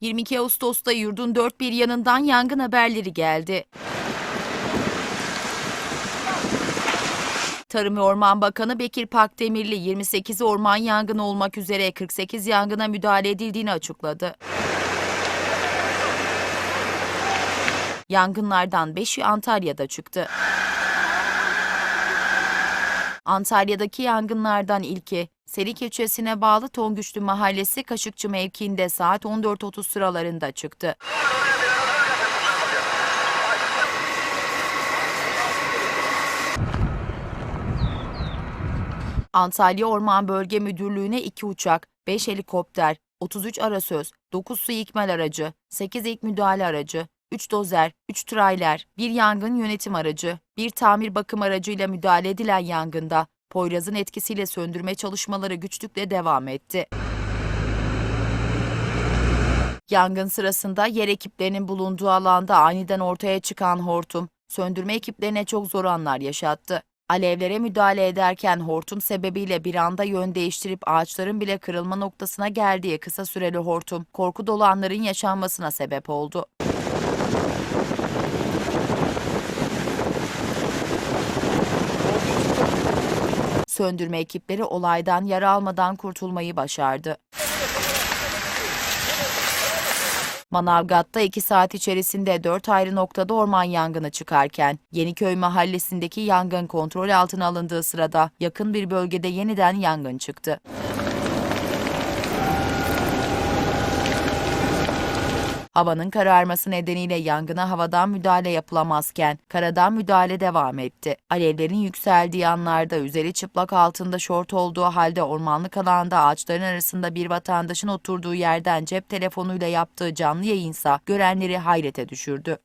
22 Ağustos'ta yurdun dört bir yanından yangın haberleri geldi. Tarım ve Orman Bakanı Bekir Pakdemirli 28 orman yangını olmak üzere 48 yangına müdahale edildiğini açıkladı. Yangınlardan 5'i Antalya'da çıktı. Antalya'daki yangınlardan ilki Serik ilçesine bağlı Tongüçlü Mahallesi Kaşıkçı mevkiinde saat 14.30 sıralarında çıktı. Antalya Orman Bölge Müdürlüğü'ne 2 uçak, 5 helikopter, 33 arasöz, 9 su ikmal aracı, 8 ilk müdahale aracı, 3 dozer, 3 trailer, 1 yangın yönetim aracı, 1 tamir bakım aracıyla müdahale edilen yangında Poyraz'ın etkisiyle söndürme çalışmaları güçlükle devam etti. Yangın sırasında yer ekiplerinin bulunduğu alanda aniden ortaya çıkan hortum, söndürme ekiplerine çok zor anlar yaşattı. Alevlere müdahale ederken hortum sebebiyle bir anda yön değiştirip ağaçların bile kırılma noktasına geldiği kısa süreli hortum, korku dolu anların yaşanmasına sebep oldu. Söndürme ekipleri olaydan yara almadan kurtulmayı başardı. Manavgat'ta 2 saat içerisinde 4 ayrı noktada orman yangını çıkarken Yeniköy mahallesindeki yangın kontrol altına alındığı sırada yakın bir bölgede yeniden yangın çıktı. Havanın kararması nedeniyle yangına havadan müdahale yapılamazken karadan müdahale devam etti. Alevlerin yükseldiği anlarda üzeri çıplak altında şort olduğu halde ormanlık alanda ağaçların arasında bir vatandaşın oturduğu yerden cep telefonuyla yaptığı canlı yayınsa görenleri hayrete düşürdü.